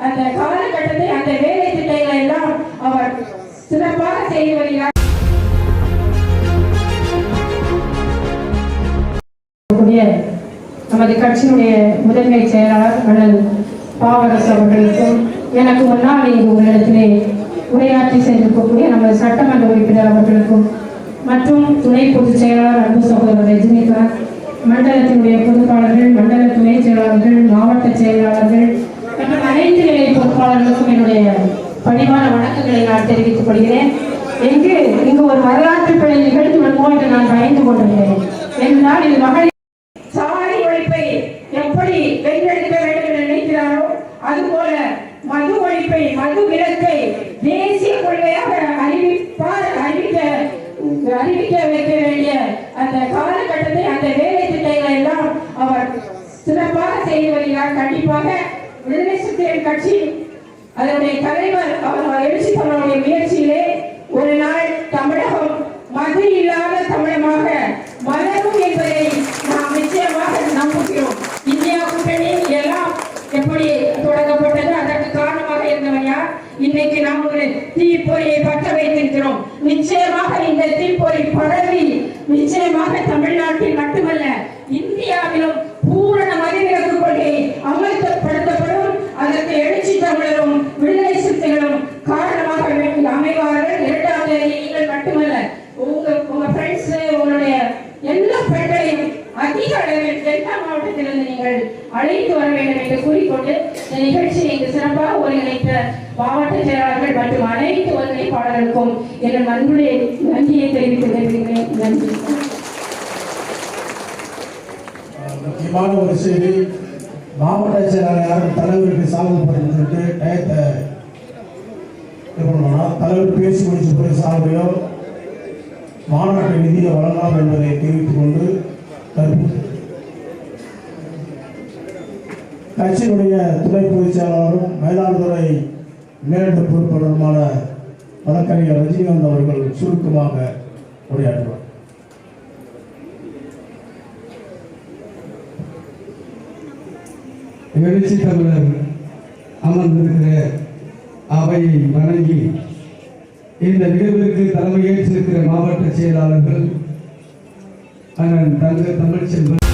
அந்த காலகட்டத்தை அந்த வேலை திட்டங்களை எல்லாம் அவர் சிறப்பாக செய்து வருகிறார். நமது கட்சியுடைய முதன்மை செயலாளர் அண்ணன் பாவரசு அவர்களுக்கும் எனக்கு முன்னால் இங்கு உங்களிடத்திலே உரையாற்றி செய்திருக்கக்கூடிய நமது சட்டமன்ற உறுப்பினர் அவர்களுக்கும் மற்றும் துணை பொதுச் செயலாளர் அன்பு சகோதரர் ரஜினிகாந்த் மண்டலத்தினுடைய பொதுப்பாளர்கள் மண்டல துணை செயலாளர்கள் மாவட்ட செயலாளர்கள் அனைத்து நிலை பொறுப்பாளர்களுக்கும் என்னுடைய பணிவான வணக்கங்களை நான் தெரிவித்துக் கொள்கிறேன். எங்கு இங்கு ஒரு வரலாற்று பிழை நிகழ்ந்து விடுமோ என்று நான் பயந்து கொண்டிருக்கிறேன். என்றால் இது மகளிர் சாதி ஒழிப்பை எப்படி வென்றெடுக்க வேண்டும் என்று நினைக்கிறாரோ அதுபோல மது ஒழிப்பை மது விலக்கை தேசிய கொள்கையாக அறிவிப்பார் அறிவிக்க அறிவிக்க வைக்க வேண்டிய அந்த காலகட்டத்தை அந்த வேலை திட்டங்களை எல்லாம் அவர் சிறப்பாக செய்து வருகிறார். கண்டிப்பாக விடுதலை கட்சி அதனுடைய தலைவர் அவர் எழுச்சி தமிழுடைய முயற்சியிலே ஒரு நாள் தமிழகம் மது இல்லாத தமிழமாக மலரும் என்பதை நாம் நிச்சயமாக நம்புகிறோம். இந்தியா கூட்டணி எல்லாம் எப்படி தொடங்கப்பட்டது? அதற்கு காரணமாக இருந்தவன் யார்? இன்னைக்கு நாம் ஒரு தீப்பொறியை பற்ற வைத்திருக்கிறோம். நிச்சயமாக இந்த தீப்பொறி பரவி நிச்சயமாக தமிழ்நாட்டில் அதிக டெல்டா மாவட்டத்திலிருந்து நீங்கள் அழைத்து வர வேண்டும் என்று கூறிக்கொண்டு இந்த நிகழ்ச்சியை இங்கு சிறப்பாக ஒருங்கிணைத்த மாவட்ட செயலாளர்கள் மற்றும் அனைத்து ஒருங்கிணைப்பாளர்களுக்கும் என் அன்புடைய நன்றியை தெரிவித்து வருகிறேன் நன்றி. முக்கியமான ஒரு செய்தி மாவட்ட செயலாளர் யாரும் தலைவருக்கு சால்வு பண்ணிட்டு டயத்தை தலைவர் பேசி முடிச்ச பிறகு சால்வையோ மாநாட்டு நிதியை வழங்கலாம் என்பதை தெரிவித்துக் கொண்டு கட்சியினுடைய துணை பொதுச் செயலாளரும் மயிலாடுதுறை மேலிட பொறுப்பாளருமான வழக்கறிஞர் ரஜினிகாந்த் அவர்கள் சுருக்கமாக உரையாற்றுவார். எழுச்சி தமிழர் அமர்ந்திருக்கிற அவையை வணங்கி இந்த நிகழ்விற்கு தலைமையேற்றிருக்கிற மாவட்ட செயலாளர்கள் அண்ணன் தங்க தமிழ்ச்செல்வன்